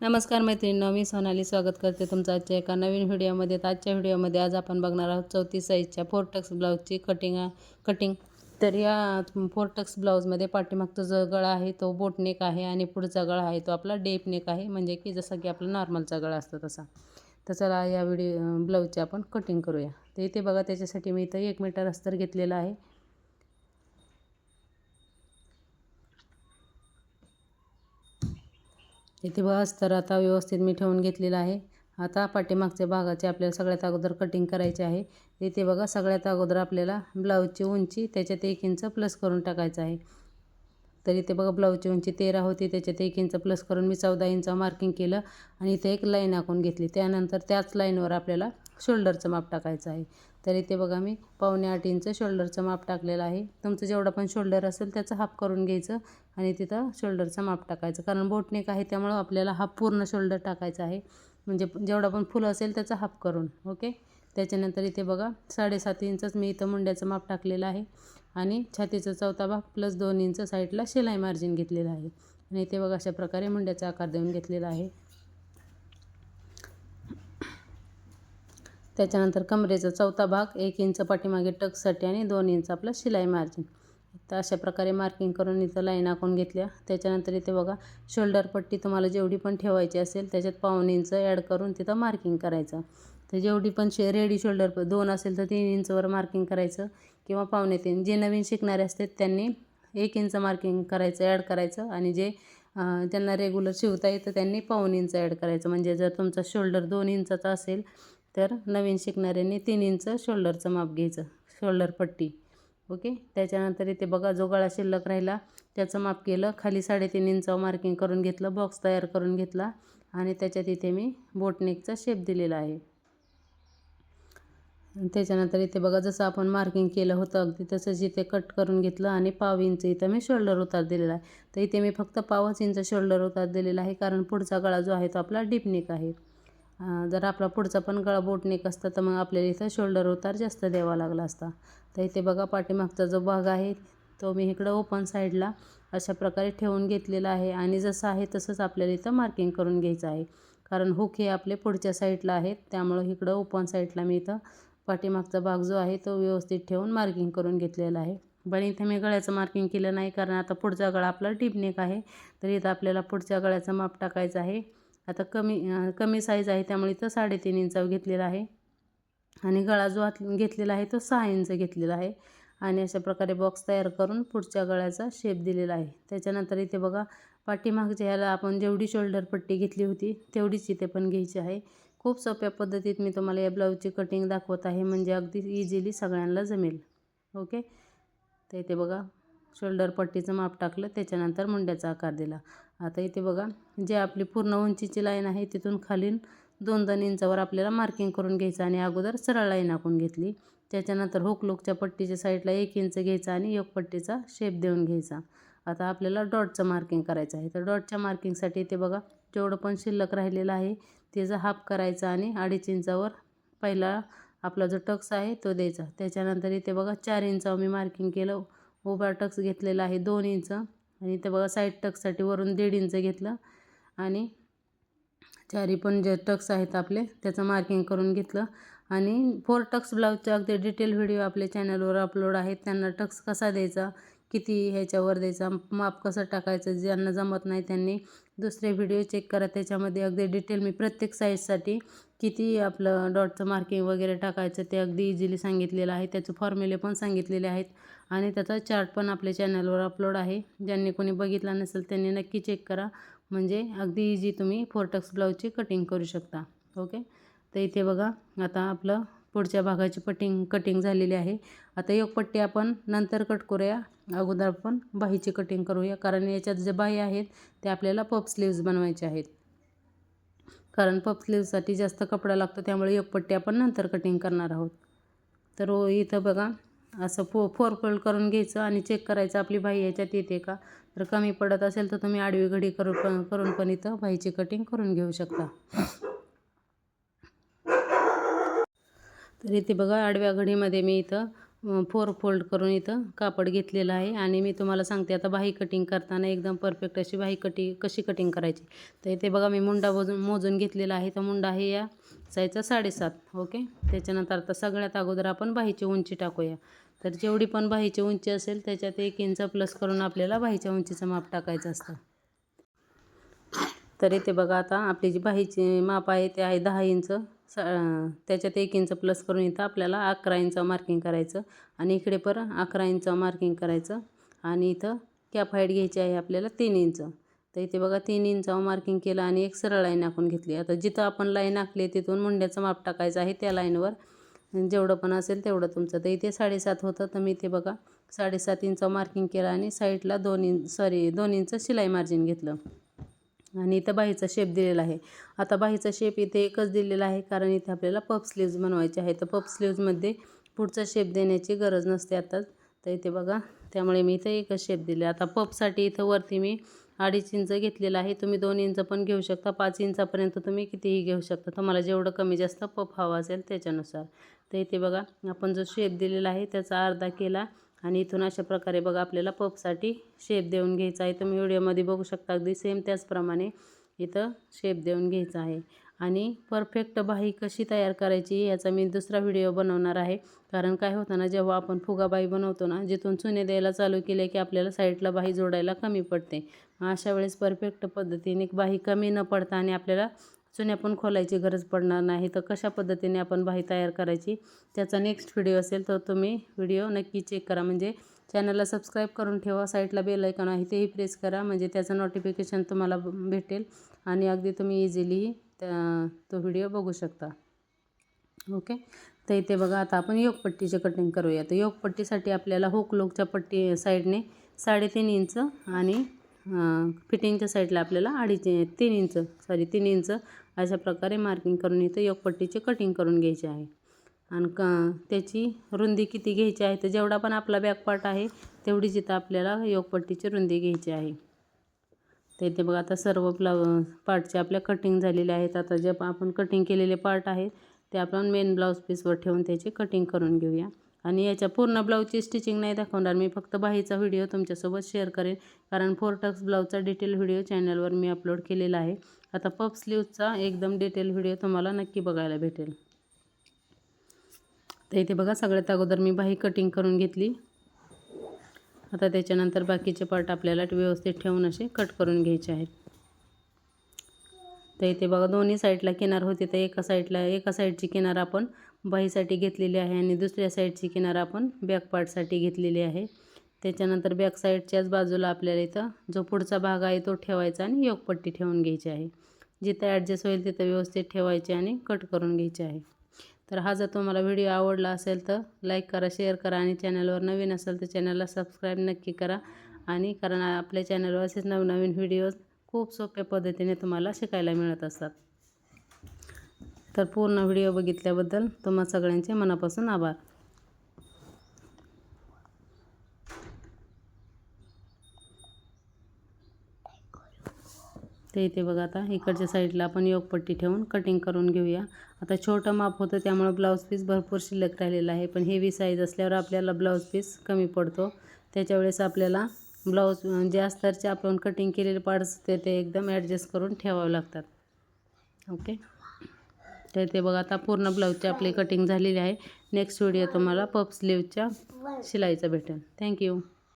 नमस्कार मैत्रिणींनो मी सोनाली स्वागत करते तुमचं आजच्या एका नवीन व्हिडिओमध्ये. आजच्या व्हिडिओमध्ये आज आपण बघणार आहोत चौथी साईजच्या फोरटक्स ब्लाऊजची कटिंग कटिंग तर या फोरटक्स ब्लाऊजमध्ये पाठीमागचा जो गळा आहे तो बोटनेक आहे आणि पुढचा गळा आहे तो आपला डेप नेक आहे. म्हणजे की जसं की आपला नॉर्मलचा गळा असतो तसा. तर चला या व्हिडिओ ब्लाऊजची आपण कटिंग करूया. तर इथे बघा त्याच्यासाठी मी इथं एक मीटर अस्तर घेतलेला आहे. इथे बघा अस्तर आता व्यवस्थित मी ठेवून घेतलेलं आहे. आता पाठीमागच्या भागाचे आपल्याला सगळ्यात अगोदर कटिंग करायचे आहे. इथे बघा सगळ्यात अगोदर आपल्याला ब्लाऊजची उंची त्याच्यात एक इंच प्लस करून टाकायचं आहे. तर इथे बघा ब्लाऊजची उंची तेरा होती त्याच्यात एक इंच प्लस करून मी चौदा इंच मार्किंग केलं आणि इथे एक लाईन आखून घेतली. त्यानंतर त्याच लाईनवर आपल्याला शोल्डरचं माप टाकायचं आहे. तर इथे बघा मी पावणे आठ इंच शोल्डरचं माप टाकलेलं आहे. तुमचं जेवढं पण शोल्डर असेल त्याचं हाफ करून घ्यायचं आणि तिथं शोल्डरचं माप टाकायचं. कारण बोटनेक आहे त्यामुळं आपल्याला हाफ पूर्ण शोल्डर टाकायचं आहे. म्हणजे जेवढं पण फुलं असेल त्याचं हाफ करून ओके? त्याच्यानंतर इथे बघा साडेसात इंचच मी इथं मुंड्याचं माप टाकलेलं आहे. आणि छातीचा चौथा भाग प्लस दोन इंच साईडला शिलाई मार्जिन घेतलेलं आहे. आणि इथे बघा अशा प्रकारे मुंड्याचा आकार देऊन घेतलेला आहे. त्याच्यानंतर कमरेचा चौथा भाग एक इंच पाठीमागे टकसाठी आणि दोन इंच आपलं शिलाई मार्जिन तर अशा प्रकारे मार्किंग करून इथं लाईन आखून घेतल्या. त्याच्यानंतर इथे बघा शोल्डर पट्टी तुम्हाला जेवढी पण ठेवायची असेल त्याच्यात पाऊन इंच ॲड करून तिथं मार्किंग करायचं. तर जेवढी पण शे रेडी शोल्डर दोन असेल तर तीन इंचवर मार्किंग करायचं किंवा पावणे तीन. जे नवीन शिकणारे असतात त्यांनी एक इंच मार्किंग करायचं ॲड करायचं आणि जे त्यांना रेग्युलर शिवता येतं त्यांनी पाऊन इंच ॲड करायचं. म्हणजे जर तुमचा शोल्डर दोन इंचाचा असेल तर नवीन शिकणाऱ्यांनी तीन इंच शोल्डरचं माप घ्यायचं शोल्डर पट्टी. ओके? त्याच्यानंतर इथे बघा जो गळा शिल्लक राहिला त्याचं माप केलं खाली साडेतीन इंचावर मार्किंग करून घेतलं बॉक्स तयार करून घेतला आणि त्याच्यात इथे मी बोटनेकचा शेप दिलेला आहे. त्याच्यानंतर इथे बघा जसं आपण मार्किंग केलं होतं अगदी तसंच इथे कट करून घेतलं आणि पाव इंच इथं मी शोल्डर उतार दिलेला आहे. तर इथे मी फक्त पावच इंच शोल्डर उतार दिलेला आहे कारण पुढचा गळा जो आहे तो आपला डीपनेक आहे. जर आपला पुढचा पण गळा बोटनेक असता तर मग आपल्याला इथं शोल्डर उतार जास्त द्यावा लागला असता. तर इथे बघा पाठीमागचा जो भाग आहे तो मी इकडं ओपन साईडला अशा प्रकारे ठेवून घेतलेला आहे. आणि जसं आहे तसंच आपल्याला इथं मार्किंग करून घ्यायचं आहे. कारण हुक हे आपले पुढच्या साईडला आहेत त्यामुळं इकडं ओपन साईडला मी इथं पाठीमागचा भाग जो आहे तो व्यवस्थित ठेवून मार्किंग करून घेतलेला आहे. पण इथे मी गळ्याचं मार्किंग केलं नाही कारण आता पुढचा गळा आपला टिपनेक आहे. तर इथं आपल्याला पुढच्या गळ्याचं माप टाकायचं आहे. आता कमी कमी साईज आहे त्यामुळे इथं साडेतीन इंचावर घेतलेला आहे. आणि गळा जो आत घेतलेला आहे तो सहा इंच घेतलेला आहे. आणि अशा प्रकारे बॉक्स तयार करून पुढच्या गळ्याचा शेप दिलेला आहे. त्याच्यानंतर इथे बघा पाठीमागच्या ह्याला आपण जेवढी शोल्डर पट्टी घेतली होती तेवढीच इथे पण घ्यायची आहे. खूप सोप्या पद्धतीत मी तुम्हाला या ब्लाऊजची कटिंग दाखवत आहे म्हणजे अगदी इझिली सगळ्यांना जमेल. ओके तर इथे बघा शोल्डर पट्टीचं माप टाकलं त्याच्यानंतर मुंड्याचा आकार दिला. आता इथे बघा जे आपली पूर्ण उंचीची लाईन आहे तिथून खालील दोन दोन इंचावर आपल्याला मार्किंग करून घ्यायचं आणि अगोदर सरळ लाईन आखून घेतली. त्याच्यानंतर हुकलुकच्या पट्टीच्या साईडला एक इंच घ्यायचा आणि एक पट्टीचा शेप देऊन घ्यायचा. आता आपल्याला डॉटचं मार्किंग करायचं आहे. तर डॉटच्या मार्किंगसाठी इथे बघा जेवढं पण शिल्लक राहिलेलं आहे त्याचा हाफ करायचा आणि अडीच इंचावर पहिला आपला जो टक्स आहे तो द्यायचा. त्याच्यानंतर इथे बघा चार इंचावर मी मार्किंग केलं. उभा टक्स घेतलेला आहे दोन इंच. आणि ते बघा साईड टक्ससाठी वरून दीड इंच घेतलं. आणि चारी पण जे टक्स आहेत आपले त्याचं मार्किंग करून घेतलं. आणि फोर टक्स ब्लाऊजचे अगदी डिटेल व्हिडिओ आपल्या चॅनलवर अपलोड आहेत. त्यांना टक्स कसा द्यायचा किती ह्याच्यावर द्यायचा माप कसं टाकायचं ज्यांना जमत नाही त्यांनी दुसरे व्हिडिओ चेक करा. त्याच्यामध्ये अगदी डिटेल मी प्रत्येक साईजसाठी किती आपलं डॉटचं मार्किंग वगैरे टाकायचं ते अगदी इझिली सांगितलेलं आहे. त्याचे फॉर्म्युले पण सांगितलेले आहेत. आणि त्याचा चार्ट पण आपल्या चॅनलवर अपलोड आहे. ज्यांनी कोणी बघितला नसेल त्यांनी नक्की चेक करा. म्हणजे अगदी इझी तुम्ही फोरटक्स ब्लाऊजची कटिंग करू शकता. ओके तर इथे बघा आता आपलं पुढच्या भागाची पटिंग कटिंग झालेली आहे. आता एक पट्टी आपण नंतर कट करूया. अगोदर आपण बाहीची कटिंग करूया. कारण याच्यात जे बाही आहेत ते आपल्याला पप स्लीव्ज बनवायचे आहेत. कारण पप स्लीव्जसाठी जास्त कपडा लागतो त्यामुळे एक पट्टी आपण नंतर कटिंग करणार आहोत. तर हो, इथं बघा असं फो फोरफोल्ड करून घ्यायचं आणि चेक करायचं आपली बाई याच्यात येते का? तर कमी पडत असेल तर तुम्ही आडवी घडी करून पण करून पण इथं बाईची कटिंग करून घेऊ शकता. तर इथे बघा आडव्या घडीमध्ये मी इथं फोर फोल्ड करून इथं कापड घेतलेलं आहे आणि मी तुम्हाला सांगते आता बाही कटिंग करताना एकदम परफेक्ट अशी बाही कटिंग कशी कटिंग करायची? तर इथे बघा मी मुंडा मोजून मोजून घेतलेला आहे. तर मुंडा आहे या साईजचा साडेसात ओके त्याच्यानंतर आता सगळ्यात अगोदर आपण बाहीची उंची टाकूया. तर जेवढी पण बाहीची उंची असेल त्याच्यात एक इंच प्लस करून आपल्याला बाहीच्या उंचीचं माप टाकायचं असतं. तर इथे बघा आता आपली जी बाहीची माप आहे ते आहे दहा इंच. स त्याच्यात एक इंच प्लस करून इथं आपल्याला अकरा इंच मार्किंग करायचं आणि इकडे पर अकरा इंच मार्किंग करायचं आणि इथं कॅप हाईट घ्यायची आहे आपल्याला तीन इंच. तर इथे बघा तीन इंच मार्किंग केलं आणि एक सरळ लाईन आखून घेतली. आता जिथं आपण लाईन आखली तिथून मुंड्याचं माप टाकायचं आहे त्या लाईनवर जेवढं पण असेल तेवढं तुमचं. तर इथे साडेसात होतं तर मी इथे बघा साडेसात इंच मार्किंग केलं आणि साईडला दोन इंच सॉरी दोन इंच शिलाई मार्जिन घेतलं. आणि इथं बाहीचा शेप दिलेला आहे. आता बाहीचा शेप इथे एकच दिलेला आहे कारण इथे आपल्याला पफ स्लीव्ज बनवायचे आहे तर पप स्लीव्जमध्ये पुढचा शेप देण्याची गरज नसते आता तर इथे बघा त्यामुळे मी इथं एकच शेप दिले. आता पपसाठी इथं वरती मी अडीच इंच घेतलेलं आहे. तुम्ही दोन इंच पण घेऊ शकता. पाच इंचापर्यंत तुम्ही कितीही घेऊ शकता. तुम्हाला जेवढं कमी जास्त पफ हवा असेल त्याच्यानुसार. तर इथे बघा आपण जो शेप दिलेला आहे त्याचा अर्धा केला. आणि इथून अशा प्रकारे बघा आपल्याला पफसाठी शेप देऊन घ्यायचा आहे. तुम्ही व्हिडिओमध्ये बघू शकता अगदी सेम त्याचप्रमाणे इथं शेप देऊन घ्यायचा आहे. आणि परफेक्ट बाही कशी तयार करायची याचा मी दुसरा व्हिडिओ बनवणार आहे. कारण काय होतं ना जेव्हा आपण फुगाबाई बनवतो ना जिथून चुने द्यायला चालू केले की आपल्याला साईडला बाही जोडायला कमी पडते. अशा वेळेस परफेक्ट पद्धतीने बाही कमी न पडता आणि आपल्याला चुन्या पण खोलायची गरज पडणार नाही. तर कशा पद्धतीने आपण बाही तयार करायची त्याचा नेक्स्ट व्हिडिओ असेल तर तुम्ही व्हिडिओ नक्की चेक करा. म्हणजे चॅनलला सबस्क्राईब करून ठेवा साईडला बेल ऐकन आहे तेही प्रेस करा. म्हणजे त्याचं नोटिफिकेशन तुम्हाला भेटेल आणि अगदी तुम्ही इझिली त्या तो व्हिडिओ बघू शकता. ओके तर इथे बघा आता आपण योगपट्टीचे कटिंग करूया. तर योगपट्टीसाठी आपल्याला होकलोकच्या पट्टी साईडने साडेतीन इंच आणि फिटिंगच्या साईडला आपल्याला अडीच तीन इंच सॉरी तीन इंच अशा प्रकारे मार्किंग करून इथं योगपट्टीचे कटिंग करून घ्यायचे आहे. आणि क त्याची रुंदी किती घ्यायची आहे? तर जेवढा पण आपला बॅक पार्ट आहे तेवढीच इथं आपल्याला योगपट्टीची रुंदी घ्यायची आहे. तर इथे बघा आता सर्व ब्लाउ पार्टचे आपल्या कटिंग झालेले आहेत. आता जे आपण कटिंग केलेले पार्ट आहेत ते आपण मेन ब्लाऊज पीसवर ठेवून त्याची कटिंग करून घेऊया. आणि याच्या पूर्ण ब्लाऊजची स्टिचिंग नाही दाखवणार. मी फक्त बाहीचा व्हिडिओ तुमच्यासोबत शेअर करेन. कारण फोर टक्स ब्लाऊजचा डिटेल व्हिडिओ चॅनलवर मी अपलोड केलेला आहे. आता पफ स्लीवचा एकदम डिटेल व्हिडिओ तुम्हाला नक्की बघायला भेटेल. तर इथे बघा सगळ्यात अगोदर मी बाही कटिंग करून घेतली. आता त्याच्यानंतर बाकीचे पार्ट आपल्याला व्यवस्थित ठेवून असे कट करून घ्यायचे आहेत. तर इथे बघा दोन्ही साईडला किनार होते. तर एका साईडला एका साईडची किनार आपण बाहीसाठी घेतलेली आहे आणि दुसऱ्या साईडची किनार आपण बॅक पार्टसाठी घेतलेली आहे. त्याच्यानंतर बॅक साईडच्याच बाजूला आपल्याला इथं जो पुढचा भाग आहे तो ठेवायचा आणि योगपट्टी ठेवून घ्यायची आहे. जिथं ॲडजस्ट होईल तिथं व्यवस्थित ठेवायचे आणि कट करून घ्यायचे आहे. तर हा जर तुम्हाला व्हिडिओ आवडला असेल तर लाईक करा शेअर करा आणि चॅनलवर नवीन असेल तर चॅनलला सबस्क्राईब नक्की करा. आणि कारण आपल्या चॅनलवर असेच नवनवीन व्हिडिओज खूप सोप्या पद्धतीने तुम्हाला शिकायला मिळत असतात. तर पूर्ण व्हिडिओ बघितल्याबद्दल तुम्हा सगळ्यांचे मनापासून आभार. ते इथे बघा आता. इकडच्या साईडला आपण योगपट्टी ठेवून कटिंग करून घेऊया. आता छोटं माप होतं त्यामुळं ब्लाऊज पीस भरपूर शिल्लक राहिलेला आहे. पण हेवी साईज असल्यावर आपल्याला ब्लाऊज पीस कमी पडतो. त्याच्या वेळेस आपल्याला ब्लाऊज जे अस्तरचे आपण कटिंग केलेले पार्ट्स ते ते एकदम ॲडजस्ट करून ठेवावे लागतात. ओके तर ते बघा आता पूर्ण ब्लाऊजची आपली कटिंग झालेली आहे. नेक्स्ट व्हिडिओ तुम्हाला पप स्लीवच्या शिलाईचा भेटेल. थँक्यू